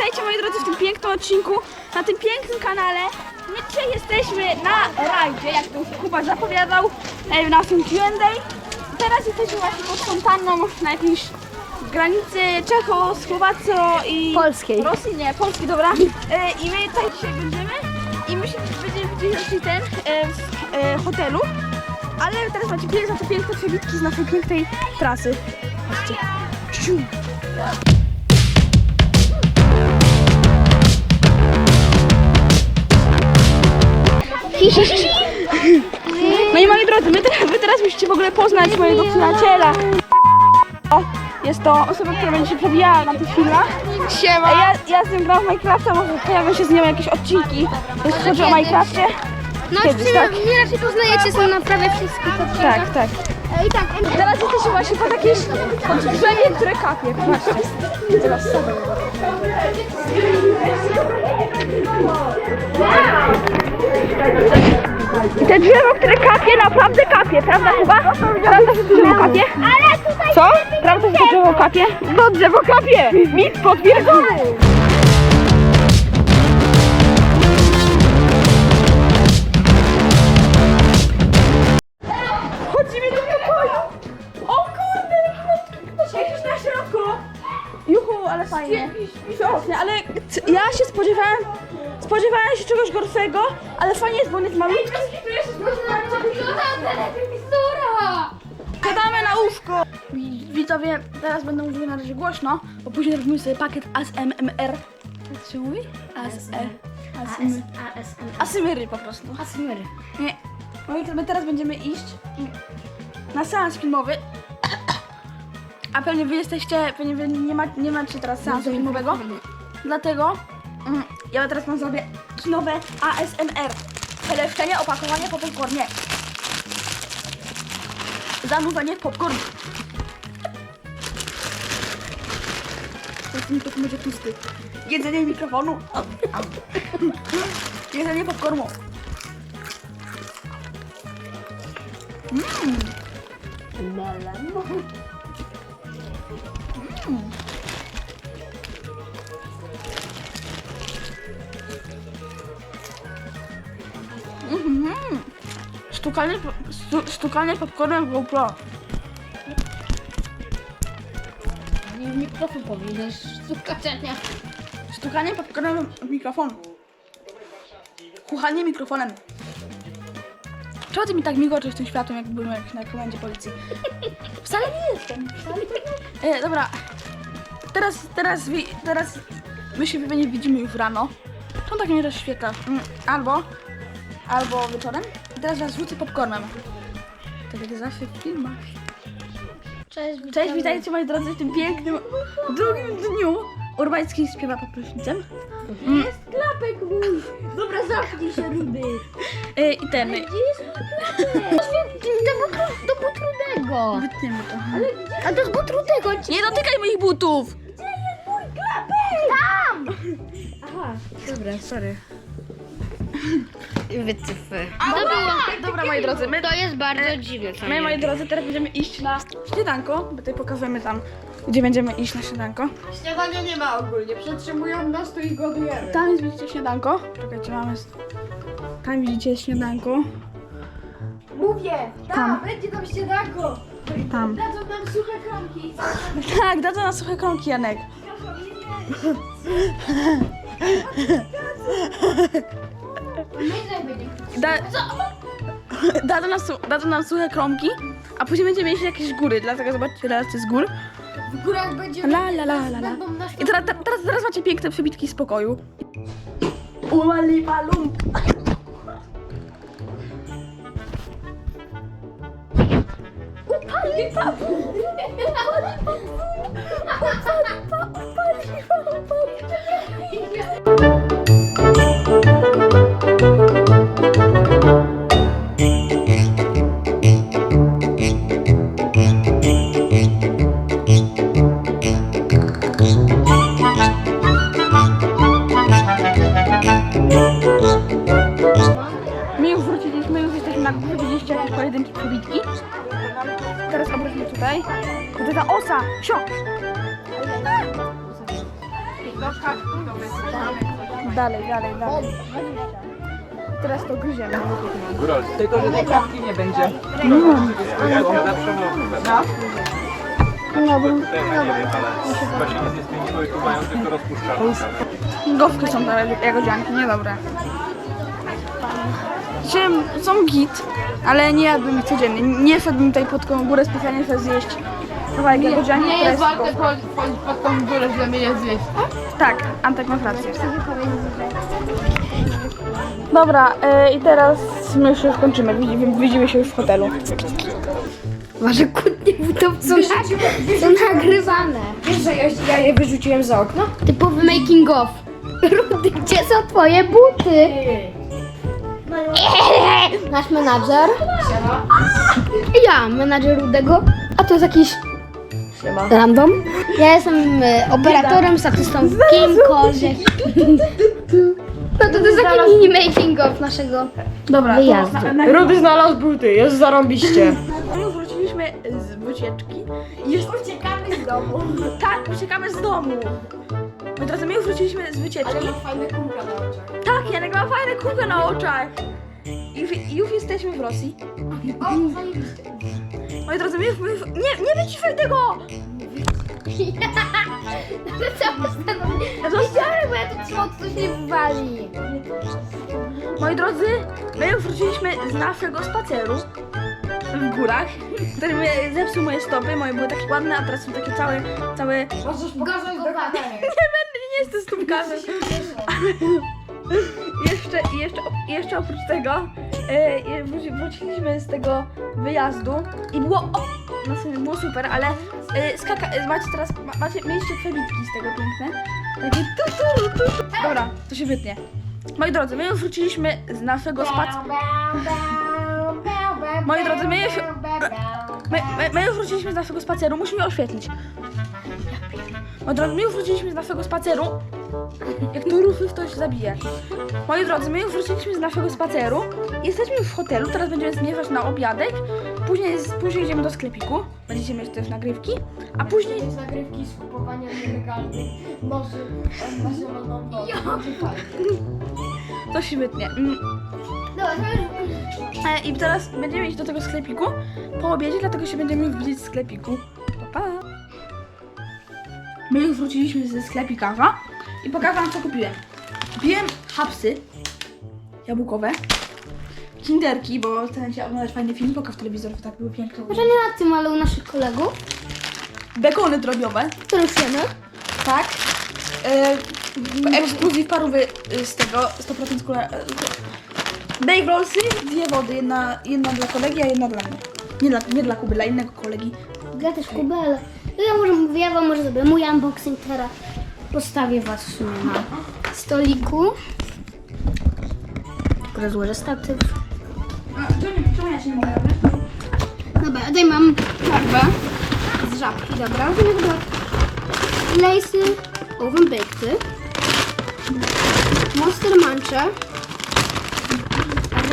witajcie moi drodzy w tym pięknym odcinku, na tym pięknym kanale. My dzisiaj jesteśmy na rajdzie, jak to już Kuba zapowiadał e, w naszym Q&A. Teraz jesteśmy właśnie pod fontanną na jakiejś granicy Czecho-Słowacjo i Polskiej. Rosji, nie, Polski, dobra. E, I my tutaj dzisiaj będziemy i my się będziemy widzieli ten e, w e, hotelu. Ale teraz macie piękne, te piękne przebitki z naszej pięknej trasy. Patrzcie. Ciu. No i moi drodzy, my te, wy teraz musicie w ogóle poznać mojego przyjaciela. Jest to osoba, która będzie się przebijała na tych filmach. Siema. Ja, ja z nim gram w Minecrafta, może pojawią się z nią jakieś odcinki, jeśli chodzi o Minecrafcie. No, Kiedyś, czy tak? mnie raczej poznajecie są na prawie wszystkich. Tak, tak. E, I tak, Teraz jesteśmy właśnie pod jakieś pod drzewie, które kapie. Patrzcie. Teraz sobie. I te drzewo, które kapie, naprawdę kapie, prawda chyba? Prawda, że to drzewo kapie? Ale tutaj Co? Prawda, że to drzewo kapie? To drzewo kapie! Mit potwierdzony! Spodziewałem, spodziewałem się czegoś gorszego, ale fajnie jest, bo on jest malutki. Siadamy na łóżko! Wi- Widzowie, teraz będę mówił na razie głośno, bo później robimy sobie pakiet ASMR. Jak się mówi? ASMR. ASMR. Asymry po prostu. Asmyry. Nie. No i my teraz będziemy iść na seans filmowy. A pewnie wy jesteście, pewnie wy nie, ma, nie macie teraz seansu filmowego. Dlatego mm, ja teraz mam sobie kinowe ASMR. Peleszczenie, opakowanie po popcornie. Zanurzenie popcorn. Ten mikrofon będzie pusty. Jedzenie mikrofonu. Jedzenie popcornu. Mhm. Stukanie, po- stu, stukanie popcornem GoPro. Nie w mikrofon powinieneś stukać, a nie. Stukanie popcornem w mikrofon. Kuchanie mikrofonem. Czemu ty mi tak migoczesz tym światłem, jak byłem na komendzie policji? Wcale nie jestem. Wcale to nie. E, dobra. Teraz, teraz, wi- teraz my się pewnie widzimy już rano. To tak mnie rozświetla. Mm, Albo, albo wieczorem. Teraz was rzucę popcornem. Tak jak zawsze w filmach. Cześć, Cześć, witajcie moi drodzy w tym pięknym drugim dniu. Urbański śpiewa pod prysznicem. Jest klapek mój. Dobra, zamknij się, rudy. E, I ten. Gdzie jest mój klapek? Do, butru, do butrudego. Wytniemy to. A to z butrudego. Nie dotykaj moich butów! Tam! Aha. Dobra, sorry. Wycyfy. Dobra, dobra moi drodzy, my, To jest bardzo dziwne. co my nie? moi drodzy teraz będziemy iść na śniadanko, bo tutaj pokażemy tam, gdzie będziemy iść na śniadanko. Śniadania nie ma ogólnie, przetrzymują nas tu i godujemy. Tam jest, widzicie śniadanko. Czekajcie, mamy... Tam widzicie śniadanko. Mówię, Tam. tam, będzie tam śniadanko. Tam. Dadzą nam suche kromki. Tak, dadzą na suche kromki, Janek. Da... Dadzą nam, su... dadzą nam suche kromki, a później będziemy mieć jakieś góry, dlatego zobaczcie relacje z gór. W górach będzie... La la la la la. Będą I teraz, teraz, teraz macie piękne przebitki z pokoju. Uwali palum. My już wróciliśmy, już jesteśmy na górze, widzieliście jakieś pojedyncze przebitki. Teraz obróćmy tutaj. To ta osa! Sio! Dalej, dalej, dalej. Teraz to gryziemy. Tylko, że tej kawki nie będzie. Ja to zawsze no. Chyba się nic nie zmieniło i tu mają tylko rozpuszczalną kawę. Gofki są te jagodzianki, niedobre. Dzisiaj są git, ale nie jadłbym ich codziennie. Nie szedłbym tutaj pod tą górę specjalnie żeby zjeść kawałek jagodzianki. Nie jest jest warte pod, pod, pod tą górę, żeby je zjeść. Tak, Antek ma rację. Dobra, e, i teraz my już już kończymy. Widzimy, widzimy się już w hotelu. Wasze kłótnie na, są nagrywane. Wiesz, że ja, ja je wyrzuciłem za okno? Typowy making of. Rudy, gdzie są twoje buty? Nasz menadżer. Ja, menadżer Rudego. A to jest jakiś Siema. random. Ja jestem e, operatorem, statystą, kimkolwiek. No to, to jest taki mini making of naszego Dobra, wyjazdu. to na, na, Rudy znalazł buty, jest zarąbiście. My wróciliśmy z wycieczki i już uciekamy z domu. Tak, uciekamy z domu. My drodzy, my już wróciliśmy z wycieczki. fajne kółka na oczach. Tak, Janek ma fajne kółko na oczach. I już, już jesteśmy w Rosji. Moi drodzy, my już, my nie, nie wyciszaj tego! Ale co postanowiłem? bo ja tu trzymam, się nie wywali. Moi drodzy, my już wróciliśmy z naszego spaceru w górach, który mnie zepsuł moje stopy. Moje były takie ładne, a teraz są takie całe, całe... Możesz pokazać do kamery. Nie jestem stópkarzem. jeszcze, jeszcze, jeszcze oprócz tego e, wróci- wróciliśmy z tego wyjazdu i było, o, no było super, ale e, skaka, e, macie teraz, ma, macie, mieliście przebitki z tego piękne. Takie tu, tu, tu, tu. Dobra, to się wytnie. Moi drodzy, my już wróciliśmy z naszego spaceru. Moi drodzy, my już, my, my, my już wróciliśmy z naszego spaceru, musimy oświetlić. Moi drodzy, my już wróciliśmy z naszego spaceru. Jak tu ruchy ktoś zabije. Moi drodzy, my już wróciliśmy z naszego spaceru. Jesteśmy już w hotelu, teraz będziemy zmierzać na obiadek. Później, później idziemy do sklepiku. Będziecie mieć też nagrywki. A później... Z nagrywki z kupowania nielegalnych noży zieloną noc. To się wytnie. Mm, E, I teraz będziemy iść do tego sklepiku po obiedzie, dlatego się będziemy już widzieć w sklepiku. My już wróciliśmy ze sklepikarza i pokażę wam co kupiłem. Kupiłem hapsy jabłkowe, kinderki, bo chcecie oglądać fajny film, pokaż telewizor, bo tak były piękne. Może nie na tym, ale u naszych kolegów, Bekony drobiowe, które już jemy. tak. E, ekskluzyw parówy y, z tego 100% kule... e, Bake rollsy, dwie wody, jedna, jedna dla kolegi, a jedna dla mnie. Nie dla, nie dla Kuby, dla innego kolegi. Ja też Kubę, ja może mówię, ja wam może zrobię mój unboxing teraz. Postawię was na stoliku. Tylko rozłożę statyw. Czemu, ja się nie mogę robić? Dobra, tutaj mam torbę z żabki, dobra. Dobra. Lejsy oven bakedy. Monster Muncher.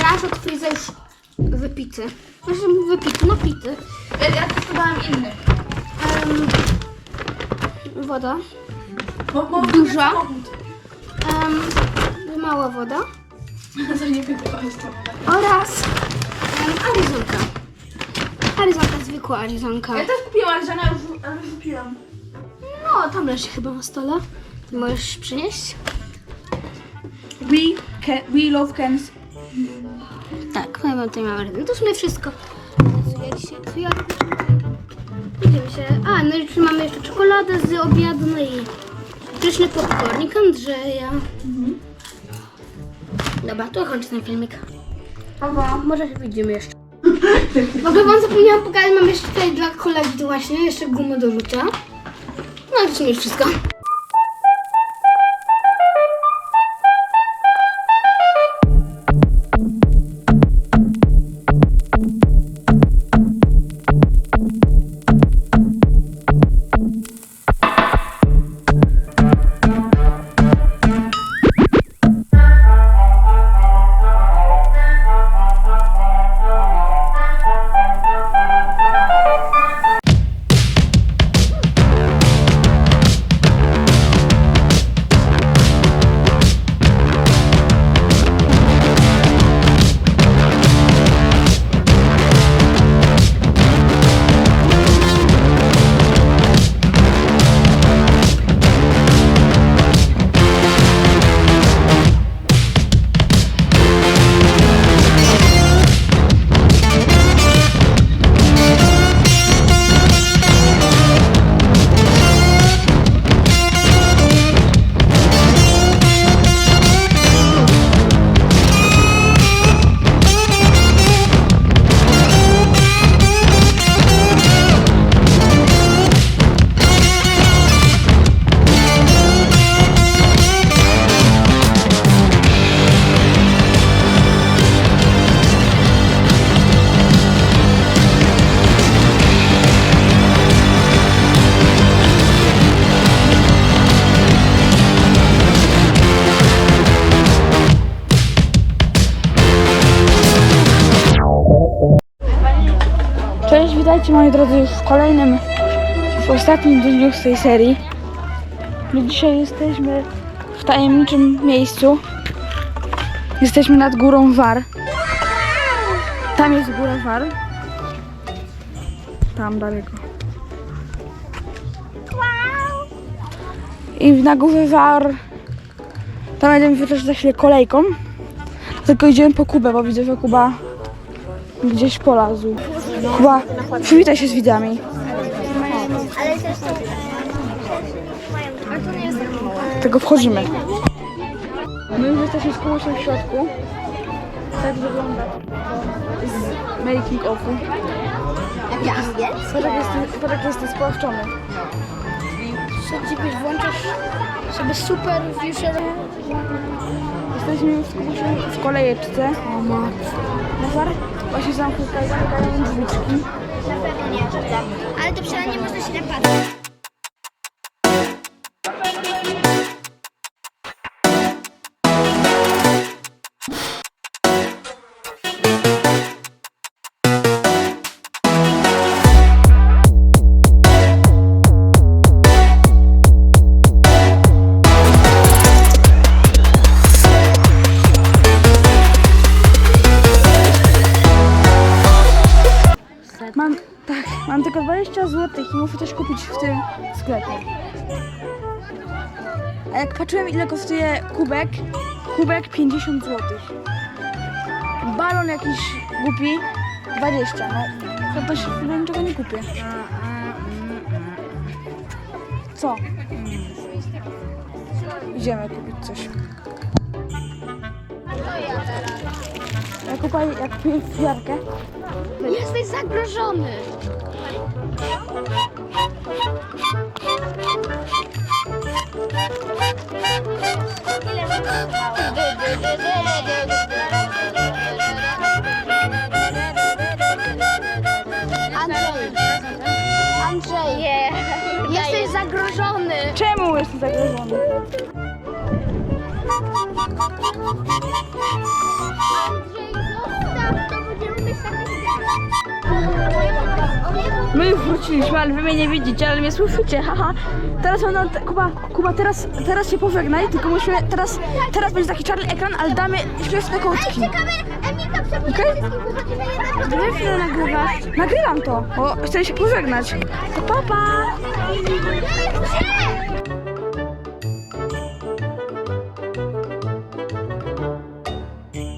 Raz od Freeza już wypity. Znaczy wypity, no pity. Ja, ja testowałam inny. Em, woda. Bo, bo Duża. Em, mała woda. Coś nie z tego. Oraz em, Arizonka. Arizonka, zwykła Arizonka. Ja też kupiłam, już, ale już kupiłam. No, tam leży chyba na stole. Możesz przynieść? We, can, we love cans. Tak, no ja tutaj mamy ryby. To w sumie wszystko. Co ja dzisiaj, co ja... Idziemy się... A, no i mamy jeszcze czekoladę z obiadu, no i pyszny popcornik Andrzeja. Dobra, to kończę ten filmik. Dobra. Może się widzimy jeszcze. W ogóle wam zapomniałam pokazać, mam jeszcze tutaj dla kolegi właśnie, jeszcze gumę do rzucia. No i w sumie już wszystko. Witajcie moi drodzy już w kolejnym, w ostatnim dniu z tej serii. My dzisiaj jesteśmy w tajemniczym miejscu. Jesteśmy nad górą War. Tam jest góra War. Tam daleko. I na górze War tam będziemy wjeżdżać za chwilę kolejką. Tylko idziemy po Kubę, bo widzę, że Kuba gdzieś polazł. Kuba, przywitaj się z widzami. Tego wchodzimy. My już jesteśmy z Kubą w środku. Tak wygląda z making. Patrz jak jest, patrz jak jest spłaszczony. Sobie włączasz sobie super viewer. Jesteśmy już z Kubą w kolejeczce. O Nazar, właśnie zamknął zamykają drzwiczki. Na pewno nie, prawda? Ale to przynajmniej można się napatrzeć. Ile kosztuje kubek, kubek 50 zł. Balon jakiś głupi 20, no to też chyba niczego nie kupię. Co? Idziemy kupić coś. Ja kupuję, jak kupię fiarkę, Jesteś zagrożony. Andrzej, Andrzej, jesteś zagrożony. Czemu jestem zagrożony? My już wróciliśmy, ale wy mnie nie widzicie, ale mnie słyszycie, haha. Teraz te- Kuba, Kuba, teraz, teraz się pożegnaj, tylko musimy, teraz, teraz będzie taki czarny ekran, ale damy śmieszne kołczki. Emilka, Okej? Wiesz, że nagrywasz? Nagrywam to, bo chcę się pożegnać. To papa! Pa. Cześć!